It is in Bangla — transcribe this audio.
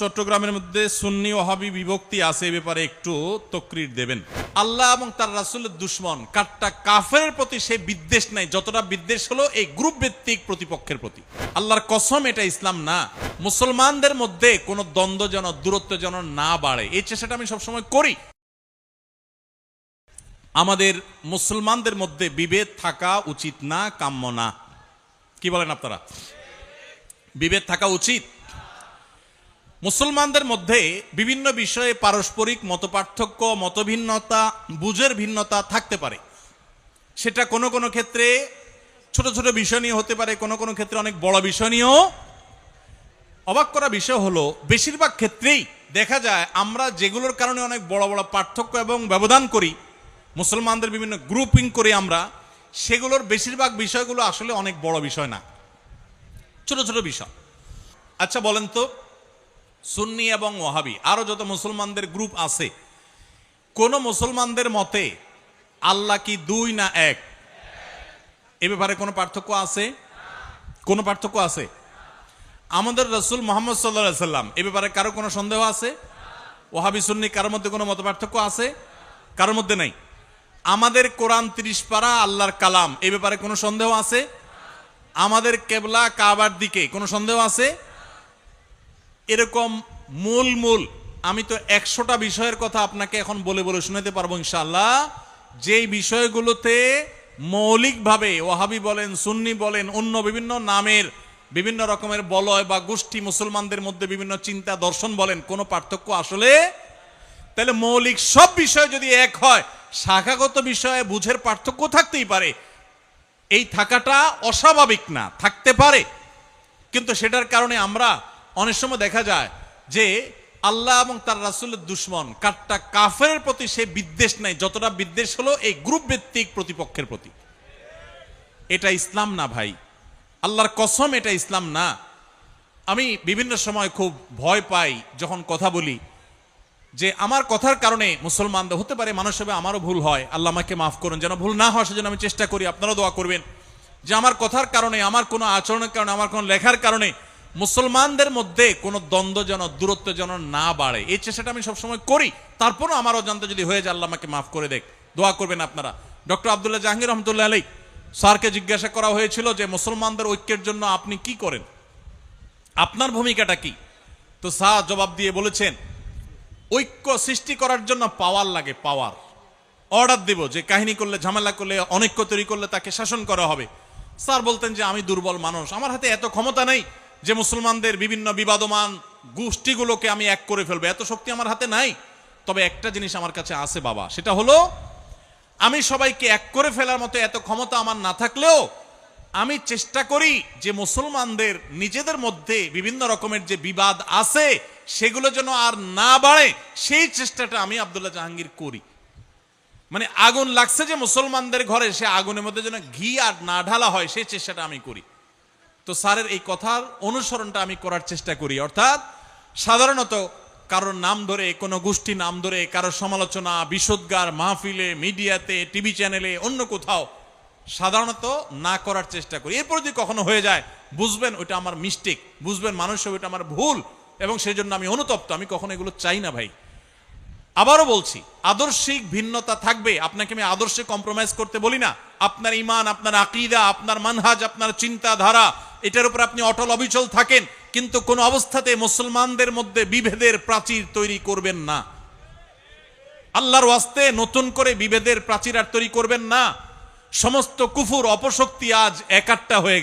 চট্টগ্রামের মধ্যে সুন্নি ওহাবি বিভক্তি আছে, এ ব্যাপারে একটু তকরির দেবেন। আল্লাহ এবং তার রাসুলের দুশ্মন কাটটা কাফের প্রতি সে বিদ্বেষ নাই, যতটা বিদ্বেষ হলো এই গ্রুপ ভিত্তিক প্রতিপক্ষের প্রতি। আল্লাহর কসম, এটা ইসলাম না। মুসলমানদের মধ্যে কোনো দ্বন্দ্ব যেন, দূরত্ব যেন না বাড়ে, এই চেষ্টাটা আমি সবসময় করি। আমাদের মুসলমানদের মধ্যে বিভেদ থাকা উচিত না, কাম্য না। কি বলেন আপনারা? বিভেদ থাকা উচিত? মুসলমানদের মধ্যে বিভিন্ন বিষয়ে পারস্পরিক মতপার্থক্য, মতভিন্নতা, বুঝের ভিন্নতা থাকতে পারে। সেটা কোনো কোনো ক্ষেত্রে ছোট ছোট বিষয় নিয়ে হতে পারে, কোনো কোনো ক্ষেত্রে অনেক বড় বিষয় নিয়েও। অবাক করা বিষয় হলো, বেশিরভাগ ক্ষেত্রেই দেখা যায় আমরা যেগুলোর কারণে অনেক বড় বড় পার্থক্য এবং ব্যবধান করি, মুসলমানদের বিভিন্ন গ্রুপিং করি আমরা, সেগুলোর বেশিরভাগ বিষয়গুলো আসলে অনেক বড় বিষয় না। ছোট ছোট বিষয়। আচ্ছা বলেন তো সুন্নি এবং ওহাবি আরও যত মুসলমানদের গ্রুপ আছে, কোন মুসলমানদের মতে আল্লাহ কি দুই না এক? এ ব্যাপারে কোনো পার্থক্য আছে? কোনো পার্থক্য আছে? আমাদের রসুল মোহাম্মদ সাল্লা সাল্লাম, এ ব্যাপারে কারও কোনো সন্দেহ আছে? ওহাবি সুন্নি, কারোর মধ্যে কোনো মত পার্থক্য আছে? কারোর মধ্যে নাই। আমাদের কোরআন তিরিশ পারা আল্লাহর কালাম, এ ব্যাপারে কোনো সন্দেহ আছে? আমাদের কেবলা কাবার দিকে কোনো সন্দেহ আছে? এরকম মূল মূল, আমি তো একশোটা বিষয়ের কথা আপনাকে এখন বলে বলে শুনাতে পারব ইনশাল্লাহ যেই বিষয়গুলোতে মৌলিকভাবে ওহাবি বলেন, সুন্নি বলেন, অন্য বিভিন্ন নামের বিভিন্ন রকমের বলয় বা গোষ্ঠী মুসলমানদের মধ্যে বিভিন্ন চিন্তা দর্শন বলেন, কোনো পার্থক্য আসলে? তাহলে মৌলিক সব বিষয় যদি এক হয়, শাখাগত বিষয়ে বুঝের পার্থক্য থাকতেই পারে। এই থাকাটা অস্বাভাবিক না, থাকতে পারে। কিন্তু সেটার কারণে আমরা অনেক সময় দেখা যায় যে আল্লাহ এবং তার রাসুলের দুশ্মন কাটটা কাফের প্রতি সে বিদ্বেষ নাই, যতটা বিদ্বেষ হলো এই গ্রুপ ভিত্তিক প্রতিপক্ষের প্রতি। এটা ইসলাম না ভাই। আল্লাহর কসম, এটা ইসলাম না। আমি বিভিন্ন সময় খুব ভয় পাই যখন কথা বলি যে আমার কথার কারণে মুসলমানদের হতে পারে, মানুষ হবে আমারও ভুল হয়। আল্লাহ আমাকে মাফ করুন, যেন ভুল না হয় সেজন্য আমি চেষ্টা করি, আপনারাও দোয়া করবেন যে আমার কথার কারণে, আমার কোনো আচরণের কারণে, আমার কোনো লেখার কারণে মুসলমানদের মধ্যে কোনো দ্বন্দ্ব যেন, দূরত্ব যেন না বাড়ে। এই চেষ্টাটা আমি সবসময় করি। তারপরও আমার অজান্তে যদি হয়ে যায়, আল্লাহ আমাকে মাফ করে দেখ। দোয়া করবেন আপনারা। ডক্টর আবদুল্লাহ জাহাঙ্গীর রহমতুল্লাহ আলী স্যারকে জিজ্ঞাসা করা হয়েছিল যে, মুসলমানদের ঐক্যের জন্য আপনি কি করেন? আপনার ভূমিকাটা কি? তো স্যার জবাব দিয়ে বলেছেন, ঐক্য সৃষ্টি করার জন্য পাওয়ার লাগে, পাওয়ার। অর্ডার দেব যে, কাহিনী করলে, ঝামেলা করলে, অনৈক্য তৈরি করলে তাকে শাসন করা হবে। স্যার বলতেন যে, আমি দুর্বল মানুষ। আমার হাতে এত ক্ষমতা নেই। যে মুসলমানদের বিভিন্ন বিবাদমান গোষ্ঠীগুলোকে আমি এক করে ফেলব। এত শক্তি আমার হাতে নাই। তবে একটা জিনিস আমার কাছে আছে বাবা, সেটা হলো, আমি সবাইকে এক করে ফেলার মতো এত ক্ষমতা আমার না থাকলেও, আমি চেষ্টা করি যে মুসলমানদের নিজেদের মধ্যে বিভিন্ন রকমের যে বিবাদ আছে, সেগুলো যেন আর না বাড়ে, সেই চেষ্টাটা আমি আবদুল্লাহ জাহাঙ্গীর করি। মানে আগুন লাগছে যে মুসলমানদের ঘরে, সে আগুনের মধ্যে যেন ঘি আর না ঢালা হয়, সেই চেষ্টাটা আমি করি। তো স্যারের এই কথার অনুসরণটা আমি করার চেষ্টা করি। অর্থাৎ সাধারণত কারোর নাম ধরে, কোনো গোষ্ঠী নাম ধরে কারোর সমালোচনা, বিশোদ্গার, মাহফিলে, মিডিয়াতে, টিভি চ্যানেলে, অন্য কোথাও সাধারণত না করার চেষ্টা করি। এরপর যদি কখনো হয়ে যায়, বুঝবেন ওইটা আমার মিস্টেক বুঝবেন মানুষ ওইটা আমার ভুল এবং সেই জন্য আমি অনুতপ্ত, আমি কখনো এগুলো চাই না ভাই। আবারও বলছি, আদর্শিক ভিন্নতা থাকবে, আপনাকে আমি আদর্শে কম্প্রোমাইজ করতে বলি না। আপনার ইমান, আপনার আকিদা, আপনার মানহাজ, আপনার চিন্তাধারা এটার উপর আপনি অটল অবিচল থাকেন, কিন্তু কোন অবস্থাতে মুসলমানদের মধ্যে বিভেদের প্রাচীর তৈরি করবেন না। আল্লাহর ওয়াস্তে নতুন করে বিভেদের প্রাচীর আর তৈরি করবেন না। সমস্ত কুফুর অপশক্তি আজ একাট্টা হয়ে গেছে।